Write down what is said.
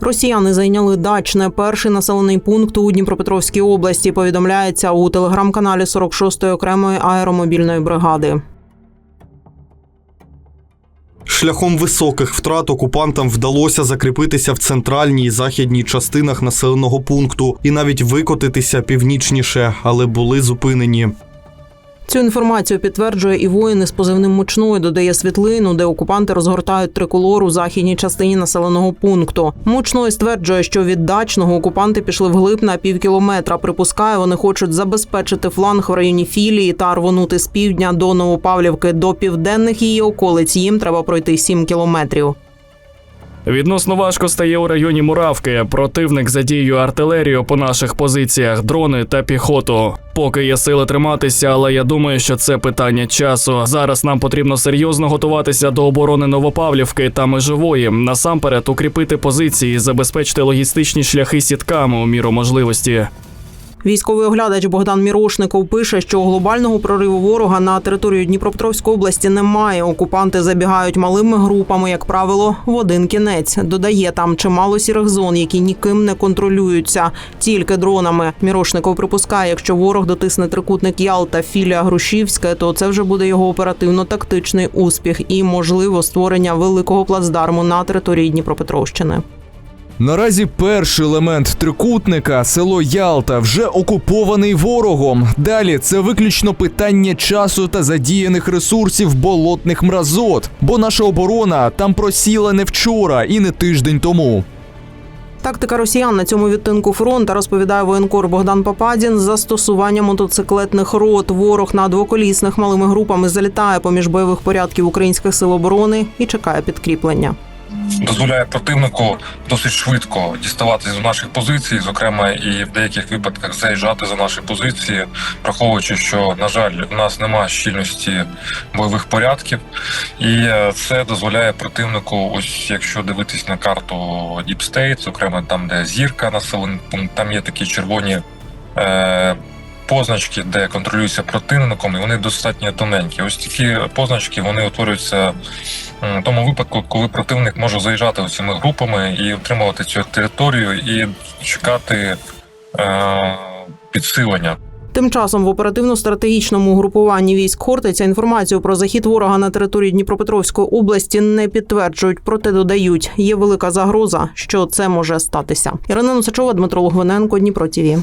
Росіяни зайняли дачне перший населений пункт у Дніпропетровській області. Повідомляється у телеграм-каналі 46-ї окремої аеромобільної бригади. Шляхом високих втрат окупантам вдалося закріпитися в центральній і західній частинах населеного пункту і навіть викотитися північніше, але були зупинені. Цю інформацію підтверджує і воїн із позивним мучною. Додає світлину, де окупанти розгортають триколор у західній частині населеного пункту. Мучной стверджує, що від дачного окупанти пішли вглиб на пів кілометра. Припускає, вони хочуть забезпечити фланг в районі філії та рвонути з півдня до Новопавлівки. До південних її околиць їм треба пройти 7 кілометрів. Відносно важко стає у районі Муравки. Противник задіює артилерію по наших позиціях, дрони та піхоту. Поки є сили триматися, але я думаю, що це питання часу. Зараз нам потрібно серйозно готуватися до оборони Новопавлівки та межової. Насамперед укріпити позиції, забезпечити логістичні шляхи сітками у міру можливості. Військовий оглядач Богдан Мірошников пише, що глобального прориву ворога на територію Дніпропетровської області немає. Окупанти забігають малими групами, як правило, в один кінець. Додає там чимало сірих зон, які ніким не контролюються, тільки дронами. Мірошников припускає, якщо ворог дотисне трикутник Ялта, філія Грушівська, то це вже буде його оперативно-тактичний успіх і можливо створення великого плацдарму на території Дніпропетровщини. Наразі перший елемент трикутника, село Ялта, вже окупований ворогом. Далі це виключно питання часу та задіяних ресурсів болотних мразот, бо наша оборона там просіла не вчора і не тиждень тому. Тактика росіян на цьому відтинку фронта розповідає воєнкор Богдан Пападін. Застосування мотоциклетних рот ворог на двоколісних малими групами залітає поміж бойових порядків українських сил оборони і чекає підкріплення. Дозволяє противнику досить швидко діставатися з наших позицій, зокрема і в деяких випадках заїжджати за наші позиції, враховуючи, що на жаль, у нас немає щільності бойових порядків, і е, це дозволяє противнику, ось якщо дивитись на карту Deep State, зокрема там, де зірка населений пункт, там є такі червоні. Е- Позначки, де контролюються противником, і вони достатньо тоненькі. Ось такі позначки вони утворюються в тому випадку, коли противник може заїжджати цими групами і отримувати цю територію і чекати е, підсилення. Тим часом в оперативно-стратегічному групуванні військ Хортиця інформацію про захід ворога на території Дніпропетровської області не підтверджують, проте додають, є велика загроза, що це може статися. Ірина Носачова, Дмитро Логвиненко, Дніпро ТІВІ.